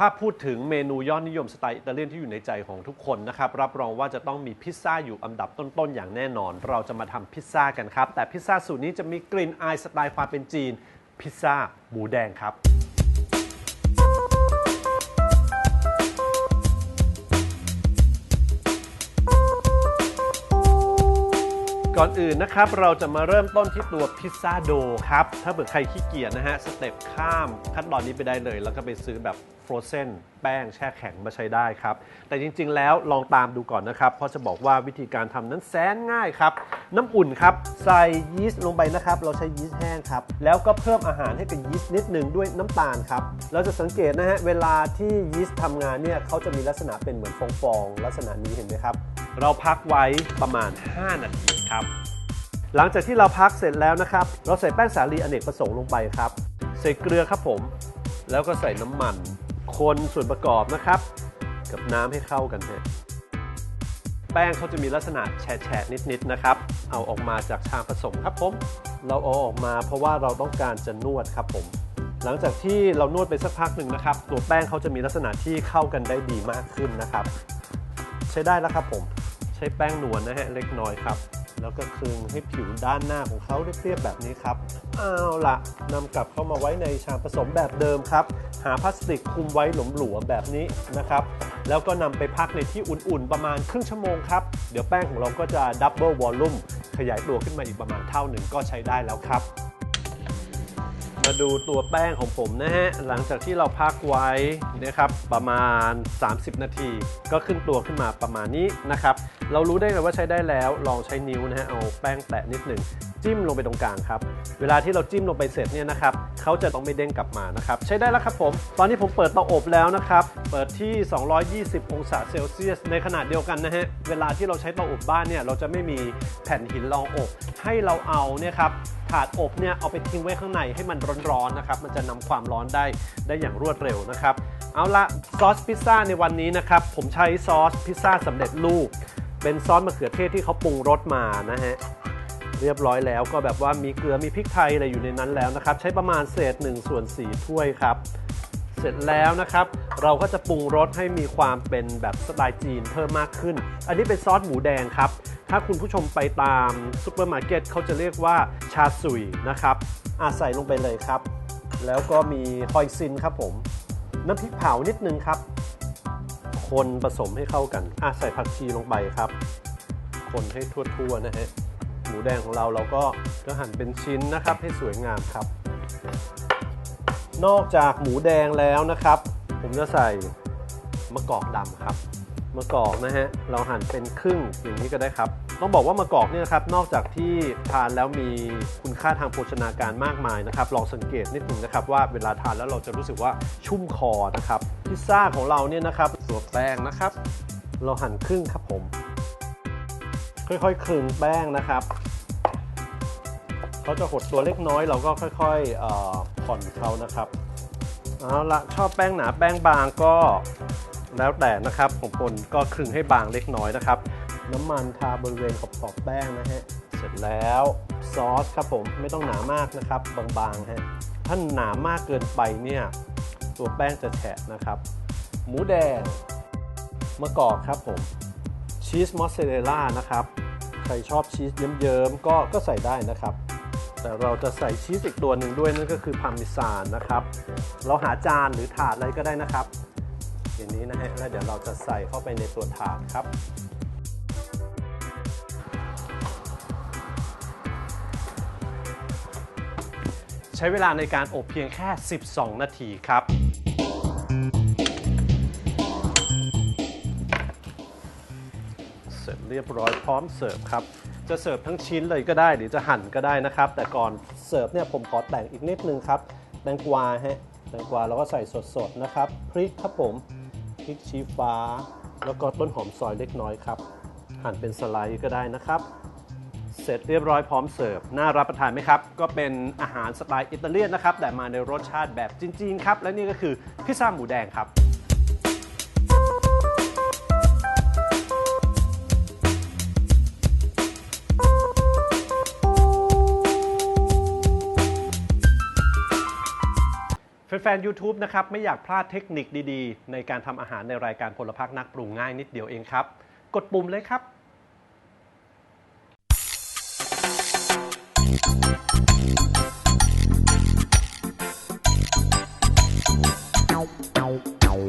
ถ้าพูดถึงเมนูยอดนิยมสไตล์อิตาเลียนที่อยู่ในใจของทุกคนนะครับ รับรองว่าจะต้องมีพิซซ่าอยู่อันดับต้น ๆ อย่างแน่นอน เราจะมาทำพิซซ่ากันครับ แต่พิซซ่าสูตรนี้จะมีกลิ่นอายสไตล์ความเป็นจีน พิซซ่าหมูแดงครับ ก่อนอื่นนะครับเราจะมาเริ่มต้นที่ตัวพิซซ่าโดครับ ถ้าเผื่อใครขี้เกียจนะฮะ สเต็ปข้ามขั้นตอนนี้ไปได้เลย แล้วก็ไปซื้อแบบฟรอเซนแป้งแช่แข็งมาใช้ได้ครับ แต่จริงๆแล้วลองตามดูก่อนนะครับ เพราะจะบอกว่าวิธีการทำนั้นแสนง่ายครับ น้ำอุ่นครับ ใส่ยีสต์ลงไปนะครับ เราใช้ยีสต์แห้งครับ แล้วก็เพิ่มอาหารให้เป็นยีสต์นิดหนึ่งด้วยน้ำตาลครับ เราจะสังเกตนะฮะ เวลาที่ยีสต์ทำงานเนี่ยเขาจะมีลักษณะเป็นเหมือนฟองๆลักษณะนี้เห็นไหมครับ เราพักไว้ประมาณ 5 นาที ครับ หลังจากที่เราพักเสร็จแล้วนะครับ เราใส่แป้งสาลีอเนกประสงค์ลงไปครับ ใส่เกลือครับผม แล้วก็ใส่น้ำมัน คนส่วนประกอบนะครับ กับน้ำให้เข้ากันฮะแป้งเขาจะมีลักษณะแฉะๆนิดๆนะครับ เอาออกมาจากชามผสมครับผม เราเอาออกมาเพราะว่าเราต้องการจะนวดครับผม หลังจากที่เรานวดไปสักพักหนึ่งนะครับ ตัวแป้งเขาจะมีลักษณะที่เข้ากันได้ดีมากขึ้นนะครับ ใช้ได้แล้วครับผม ใช้แป้งนวลนะฮะเล็กน้อยครับ แล้วก็คลึงให้ผิวด้านหน้าของเขาเรียบๆแบบนี้ครับเอาละนำกลับเข้ามาไว้ในชามผสมแบบเดิมครับ หาพลาสติกคุมไว้หลวมๆแบบนี้นะครับ แล้วก็นำไปพักในที่อุ่นๆประมาณครึ่งชั่วโมงครับ เดี๋ยวแป้งของเราก็จะดับเบิลวอลลุ่มขยายตัวขึ้นมาอีกประมาณเท่าหนึ่งก็ใช้ได้แล้วครับ มาดูตัวแป้งของผมนะฮะ หลังจากที่เราพักไว้นะครับประมาณ 30 นาที ก็ขึ้นตัวขึ้นมาประมาณนี้นะครับ เรารู้ได้เลยว่าใช้ได้แล้วลองใช้นิ้วนะฮะเอาแป้งแตะนิดหนึ่งจิ้มลงไปตรงกลางครับ เวลาที่เราจิ้มลงไปเสร็จเนี่ยนะครับเขาจะต้องไม่เด้งกลับมานะครับ ใช้ได้แล้วครับผม ตอนนี้ผมเปิดเตาอบแล้วนะครับ เปิดที่ 220 องศาเซลเซียส ในขนาดเดียวกันนะฮะ เวลาที่เราใช้เตาอบบ้านเนี่ยเราจะไม่มีแผ่นหินรองอบ ให้เราเอาเนี่ยครับ ถาดอบเนี่ยเอาไปทิ้งไว้ข้างในให้มันร้อนๆนะครับ มันจะนำความร้อนได้ได้อย่างรวดเร็วนะครับ เอาละซอสพิซซ่าในวันนี้นะครับ ผมใช้ซอสพิซซ่าสำเร็จรูป เป็นซอสมะเขือเทศที่เขาปรุงรสมานะฮะเรียบร้อยแล้วก็แบบว่ามีเกลือมีพริกไทยอะไรอยู่ในนั้นแล้วนะครับ ใช้ประมาณเศษ1ส่วน4ถ้วยครับ เสร็จแล้วนะครับ เราก็จะปรุงรสให้มีความเป็นแบบสไตล์จีนเพิ่มมากขึ้น อันนี้เป็นซอสหมูแดงครับ ถ้าคุณผู้ชมไปตามซูเปอร์มาร์เก็ตเขาจะเรียกว่าชาซุยนะครับอาใส่ลงไปเลยครับ แล้วก็มีฮอยซินครับผม น้ำพริกเผานิดนึงครับ คนผสมให้เข้ากันอะใส่ผักชีลงไปครับ คนให้ทั่วๆนะฮะหมูแดงของเราเราก็จะหั่นเป็นชิ้นนะครับให้สวยงามครับ นอกจากหมูแดงแล้วนะครับ ผมจะใส่ มะกอกดำครับมะกอกนะฮะเราหั่นเป็นครึ่งอย่างนี้ก็ได้ครับ ต้องบอกว่ามะกอกเนี่ยนะครับนอกจากที่ทานแล้วมีคุณค่าทางโภชนาการมากมายนะครับลองสังเกตนิดหนึงนะครับว่าเวลาทานแล้วเราจะรู้สึกว่าชุ่มคอนะครับพิซซ่าของเราเนี่ยนะครับตัวแป้งนะครับ เราหั่นครึ่งครับผม ค่อยๆคลึงแป้งนะครับเขาจะหดตัวเล็กน้อย เราก็ค่อยๆเอ่อผ่อนเขานะครับเอาละชอบแป้งหนาแป้งบางก็ แล้วแต่นะครับของปนก็คลึงให้บางเล็กน้อยนะครับ น้ำมันทาบริเวณขอบๆแป้งนะฮะเสร็จแล้วซอสครับผมไม่ต้องหนามากนะครับ บางๆฮะถ้าหนามากเกินไปเนี่ยตัวแป้งจะแฉะนะครับ หมูแดงมะกอกครับผมชีสมอสซาเรลล่านะครับใครชอบชีสเยิ้มๆก็ก็ใส่ได้นะครับ แต่เราจะใส่ชีสอีกตัวหนึ่งด้วยนั่นก็คือพาร์เมซานนะครับ เราหาจานหรือถาดอะไรก็ได้นะครับ อย่างนี้นะฮะแล้วเดี๋ยวเราจะใส่เข้าไปในตัวถาดครับ ใช้เวลาในการอบเพียงแค่ 12 นาทีครับ เสร็จเรียบร้อยพร้อมเสิร์ฟครับ จะเสิร์ฟทั้งชิ้นเลยก็ได้หรือจะหั่นก็ได้นะครับ แต่ก่อนเสิร์ฟเนี่ยผมขอแต่งอีกนิดนึงครับแตงกวาฮะแตงกวาเราก็ใส่สดๆนะครับ พริกครับผม ริกชี้ฟ้า แล้วก็ต้นหอมซอยเล็กน้อยครับ หั่นเป็นสไลด์ก็ได้นะครับ เสร็จเรียบร้อยพร้อมเสิร์ฟ น่ารับประทานไหมครับ ก็เป็นอาหารสไตล์อิตาเลียนนะครับ แต่มาในรสชาติแบบจีนๆครับ และนี่ก็คือพิซซ่าหมูแดงครับ แฟนๆ YouTube นะครับ ไม่อยากพลาดเทคนิคดีๆ ในการทำอาหารในรายการพลพักนักปรุงง่ายนิดเดียวเองครับ กดปุ่มเลยครับ Ow, ow, ow.